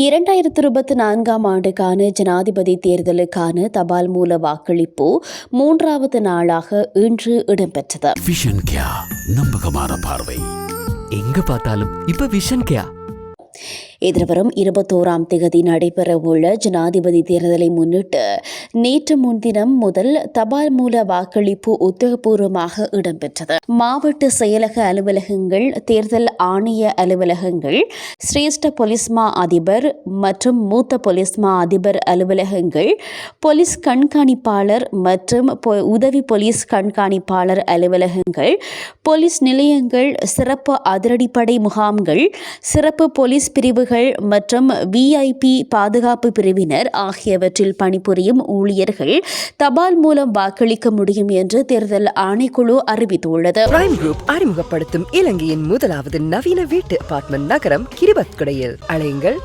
இரண்டாயிரத்து இருபத்தி நான்காம் ஆண்டுக்கான ஜனாதிபதி தேர்தலுக்கான தபால் மூல வாக்களிப்பு மூன்றாவது நாளாக இன்று இடம்பெற்றது. விஷன் கியா நம்பகமான பார்வை. எங்க பார்த்தாலும் இப்ப விஷன் கியா எதிர்வரும் இருபத்தோராம் தேதி நடைபெறவுள்ள ஜனாதிபதி தேர்தலை முன்னிட்டு நேற்று முன்தினம் முதல் தபால் மூல வாக்களிப்பு உத்தியோகபூர்வமாக இடம்பெற்றது. மாவட்ட செயலக அலுவலகங்கள் தேர்தல் ஆணைய அலுவலகங்கள் சிரேஷ்ட பொலிஸ்மா அதிபர் மற்றும் மூத்த பொலிஸ்மா அதிபர் அலுவலகங்கள் போலீஸ் கண்காணிப்பாளர் மற்றும் பொ- உதவி போலீஸ் கண்காணிப்பாளர் அலுவலகங்கள் போலீஸ் நிலையங்கள் சிறப்பு அதிரடிப்படை முகாம்கள் சிறப்பு போலீஸ் பிரிவுகள் மற்றும் விஐபி பாதுகாப்பு பிரிவினர் ஆகியவற்றில் பணிபுரியும் ஊழியர்கள் தபால் மூலம் வாக்களிக்க முடியும் என்று தேர்தல் ஆணைக்குழு அறிவித்துள்ளது. பிரைம் குரூப் அறிமுகப்படுத்தும் இலங்கையின் முதலாவது நவீன வீட்டு அபார்ட்மெண்ட் நகரம் கிரிபத்குடையில். அலையுங்கள்.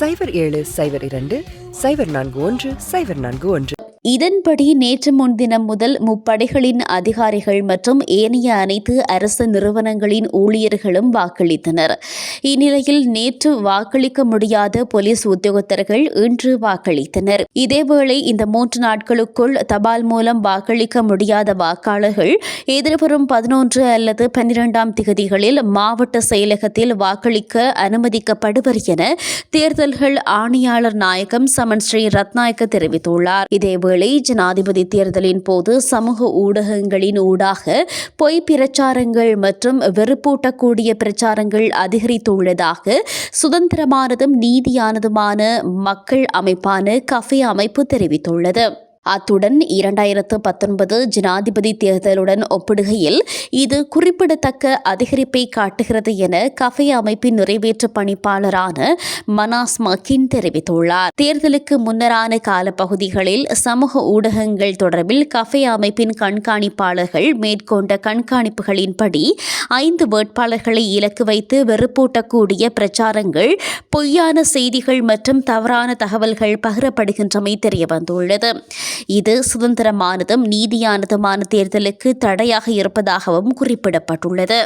சைபர் ஏழு சைபர் இரண்டு சைபர் நான்கு ஒன்று சைபர் நான்கு ஒன்று. இதன்படி நேற்று முன்தினம் முதல் முப்படைகளின் அதிகாரிகள் மற்றும் ஏனைய அனைத்து அரசு நிறுவனங்களின் ஊழியர்களும் வாக்களித்தனர். இந்நிலையில் நேற்று வாக்களிக்க முடியாத போலீஸ் உத்தியோகத்தர்கள் இன்று வாக்களித்தனர். இதேவேளை இந்த மூன்று நாட்களுக்குள் தபால் மூலம் வாக்களிக்க முடியாத வாக்காளர்கள் எதிர்வரும் பதினொன்று அல்லது பன்னிரெண்டாம் திகதிகளில் மாவட்ட செயலகத்தில் வாக்களிக்க அனுமதிக்கப்படுவர் என தேர்தல்கள் ஆணையாளர் நாயகம் சமன் ஸ்ரீ ரத்நாயக்க தெரிவித்துள்ளார். இதேவேளை ஜனாதிபதி தேர்தலின் போது சமூக ஊடகங்களின் ஊடாக பொய் பிரச்சாரங்கள் மற்றும் வெறுப்பூட்டக்கூடிய பிரச்சாரங்கள் அதிகரித்துள்ளதாக சுதந்திரமானதும் நீதியானதுமான மக்கள் அமைப்பான கஃபே அமைப்பு தெரிவித்துள்ளது. அத்துடன் இரண்டாயிரத்து பத்தொன்பது ஜனாதிபதி தேர்தலுடன் ஒப்பிடுகையில் இது குறிப்பிடத்தக்க அதிகரிப்பை காட்டுகிறது என கஃபே அமைப்பின் நிறைவேற்று பணிப்பாளரான மனாஸ் மக்கின் தெரிவித்துள்ளார். தேர்தலுக்கு முன்னரான காலப்பகுதிகளில் சமூக ஊடகங்கள் தொடர்பில் கஃபே அமைப்பின் கண்காணிப்பாளர்கள் மேற்கொண்ட கண்காணிப்புகளின்படி ஐந்து வேட்பாளர்களை இலக்கு வைத்து வெறுப்பூட்டக்கூடிய பிரச்சாரங்கள் பொய்யான செய்திகள் மற்றும் தவறான தகவல்கள் பகிரப்படுகின்றமை தெரியவந்துள்ளது. இது சுதந்திரமானதும் நீதியானதுமான தேர்தலுக்கு தடையாக இருப்பதாகவும் குறிப்பிடப்பட்டுள்ளது.